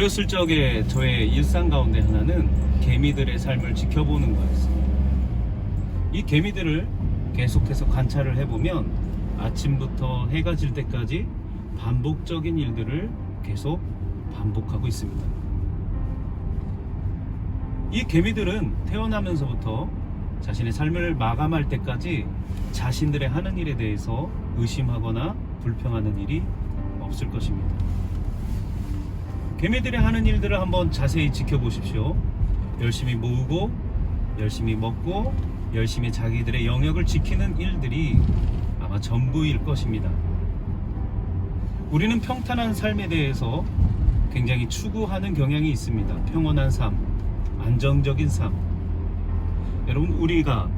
어렸을 적에 저의 일상 가운데 하나는 개미들의 삶을 지켜보는 거였습니다. 이 개미들을 계속해서 관찰을 해보면 아침부터 해가 질 때까지 반복적인 일들을 계속 반복하고 있습니다. 이 개미들은 태어나면서부터 자신의 삶을 마감할 때까지 자신들의 하는 일에 대해서 의심하거나 불평하는 일이 없을 것입니다. 개미들의 하는 일들을 한번 자세히 지켜보십시오. 열심히 모으고, 열심히 먹고, 열심히 자기들의 영역을 지키는 일들이 아마 전부일 것입니다. 우리는 평탄한 삶에 대해서 굉장히 추구하는 경향이 있습니다. 평온한 삶, 안정적인 삶. 여러분, 우리가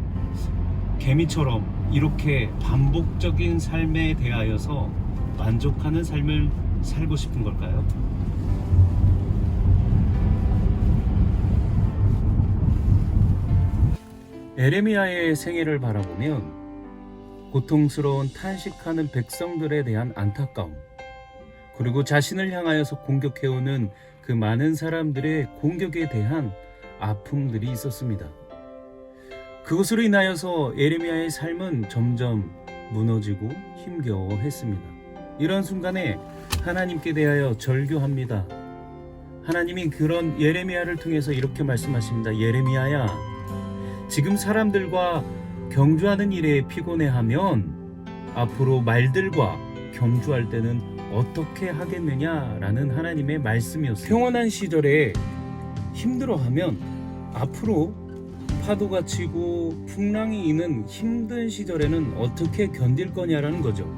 개미처럼 이렇게 반복적인 삶에 대하여서 만족하는 삶을 살고 싶은 걸까요? 에레미야의 생애를 바라보면 고통스러운 탄식하는 백성들에 대한 안타까움, 그리고 자신을 향하여서 공격해오는 그 많은 사람들의 공격에 대한 아픔들이 있었습니다. 그것으로 인하여서 에레미야의 삶은 점점 무너지고 힘겨워했습니다. 이런 순간에 하나님께 대하여 절규합니다. 하나님이 그런 예레미야를 통해서 이렇게 말씀하십니다. 예레미야야, 지금 사람들과 경주하는 일에 피곤해하면 앞으로 말들과 경주할 때는 어떻게 하겠느냐라는 하나님의 말씀이었어요. 평온한 시절에 힘들어하면 앞으로 파도가 치고 풍랑이 이는 힘든 시절에는 어떻게 견딜 거냐라는 거죠.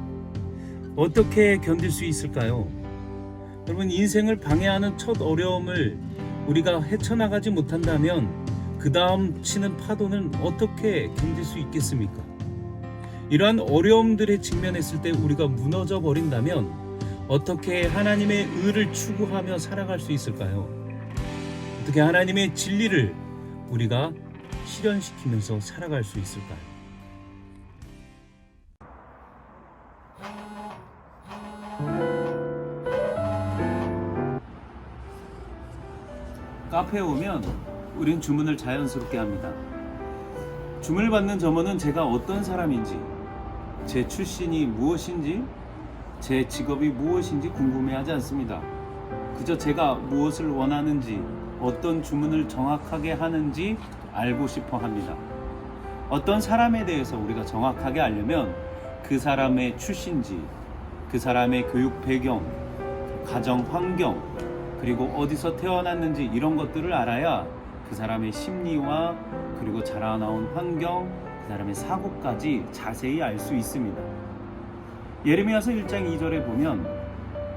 어떻게 견딜 수 있을까요? 여러분 인생을 방해하는 첫 어려움을 우리가 헤쳐나가지 못한다면 그 다음 치는 파도는 어떻게 견딜 수 있겠습니까? 이러한 어려움들에 직면했을 때 우리가 무너져 버린다면 어떻게 하나님의 의를 추구하며 살아갈 수 있을까요? 어떻게 하나님의 진리를 우리가 실현시키면서 살아갈 수 있을까요? 카페에 오면 우린 주문을 자연스럽게 합니다. 주문을 받는 점원은 제가 어떤 사람인지, 제 출신이 무엇인지, 제 직업이 무엇인지 궁금해하지 않습니다. 그저 제가 무엇을 원하는지, 어떤 주문을 정확하게 하는지 알고 싶어 합니다. 어떤 사람에 대해서 우리가 정확하게 알려면 그 사람의 출신지, 그 사람의 교육 배경, 가정 환경, 그리고 어디서 태어났는지 이런 것들을 알아야 그 사람의 심리와 그리고 자라나온 환경, 그 사람의 사고까지 자세히 알 수 있습니다. 예레미야서 1장 2절에 보면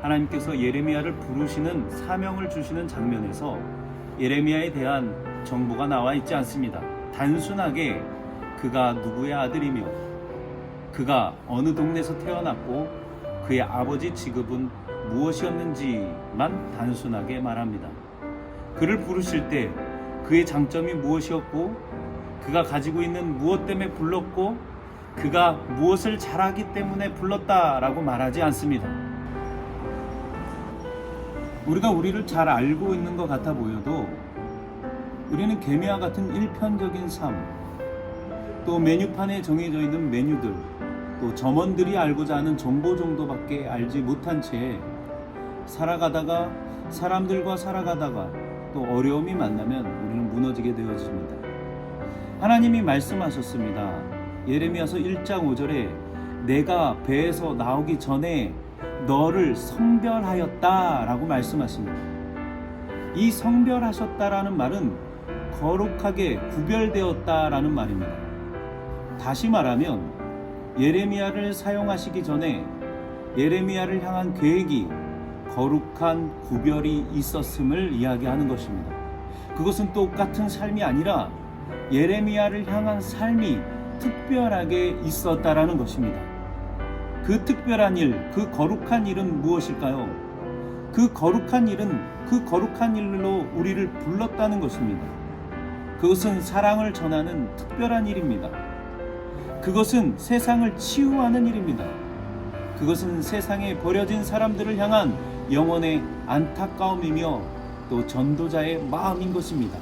하나님께서 예레미야를 부르시는 사명을 주시는 장면에서 예레미야에 대한 정보가 나와 있지 않습니다. 단순하게 그가 누구의 아들이며 그가 어느 동네에서 태어났고 그의 아버지 직업은 무엇이었는지만 단순하게 말합니다. 그를 부르실 때 그의 장점이 무엇이었고 그가 가지고 있는 무엇 때문에 불렀고 그가 무엇을 잘하기 때문에 불렀다라고 말하지 않습니다. 우리가 우리를 잘 알고 있는 것 같아 보여도 우리는 개미와 같은 일편적인 삶, 또 메뉴판에 정해져 있는 메뉴들, 또 점원들이 알고자 하는 정보 정도밖에 알지 못한 채 살아가다가 사람들과 살아가다가 또 어려움이 만나면 우리는 무너지게 되어집니다. 하나님이 말씀하셨습니다. 예레미야서 1장 5절에 내가 배에서 나오기 전에 너를 성별하였다라고 말씀하십니다. 이 성별하셨다라는 말은 거룩하게 구별되었다라는 말입니다. 다시 말하면 예레미야를 사용하시기 전에 예레미야를 향한 계획이 거룩한 구별이 있었음을 이야기하는 것입니다. 그것은 똑같은 삶이 아니라 예레미야를 향한 삶이 특별하게 있었다라는 것입니다. 그 특별한 일, 그 거룩한 일은 무엇일까요? 그 거룩한 일은 그 거룩한 일로 우리를 불렀다는 것입니다. 그것은 사랑을 전하는 특별한 일입니다. 그것은 세상을 치유하는 일입니다. 그것은 세상에 버려진 사람들을 향한 영혼의 안타까움이며 또 전도자의 마음인 것입니다.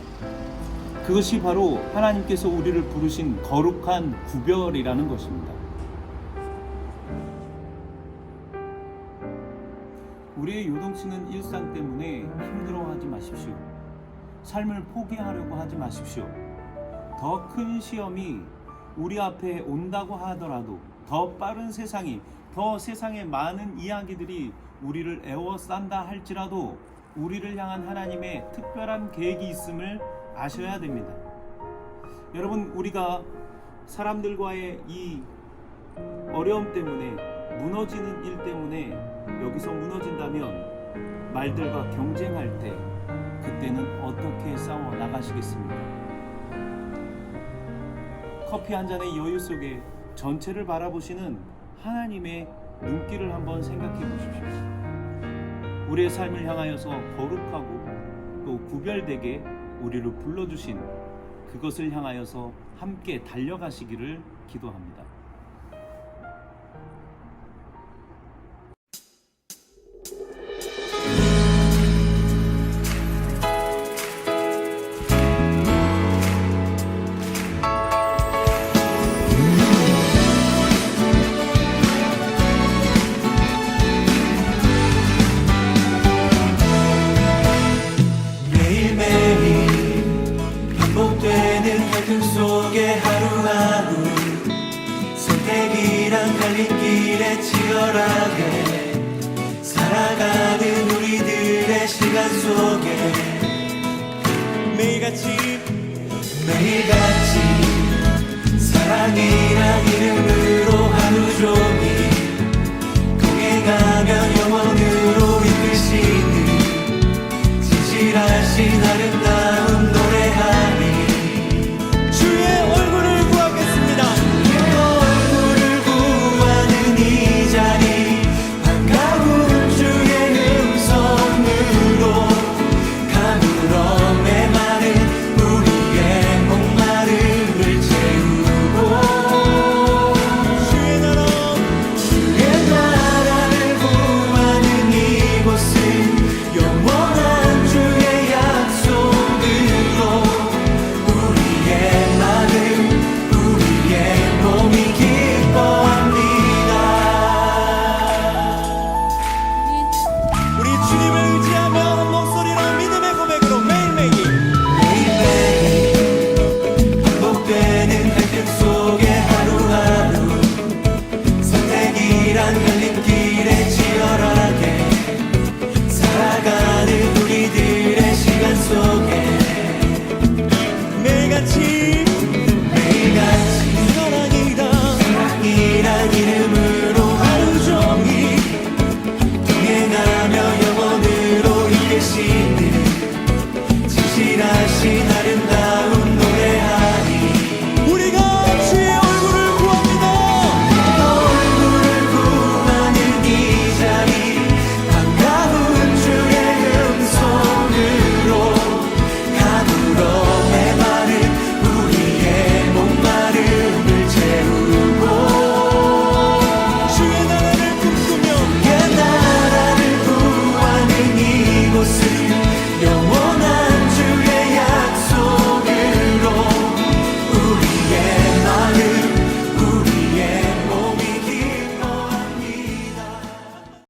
그것이 바로 하나님께서 우리를 부르신 거룩한 구별이라는 것입니다. 우리의 요동치는 일상 때문에 힘들어하지 마십시오. 삶을 포기하려고 하지 마십시오. 더 큰 시험이 우리 앞에 온다고 하더라도 더 빠른 세상이 더 세상의 많은 이야기들이 우리를 에워싼다 할지라도 우리를 향한 하나님의 특별한 계획이 있음을 아셔야 됩니다. 여러분 우리가 사람들과의 이 어려움 때문에 무너지는 일 때문에 여기서 무너진다면 말들과 경쟁할 때 그때는 어떻게 싸워 나가시겠습니까? 커피 한 잔의 여유 속에 전체를 바라보시는 하나님의 눈길을 한번 생각해 보십시오. 우리의 삶을 향하여서 거룩하고 또 구별되게 우리를 불러주신 그것을 향하여서 함께 달려가시기를 기도합니다. 하루하루 선택이란 갈림길에 치열하게 살아가는 우리들의 시간 속에 매일같이 매일같이 사랑이란 이름으로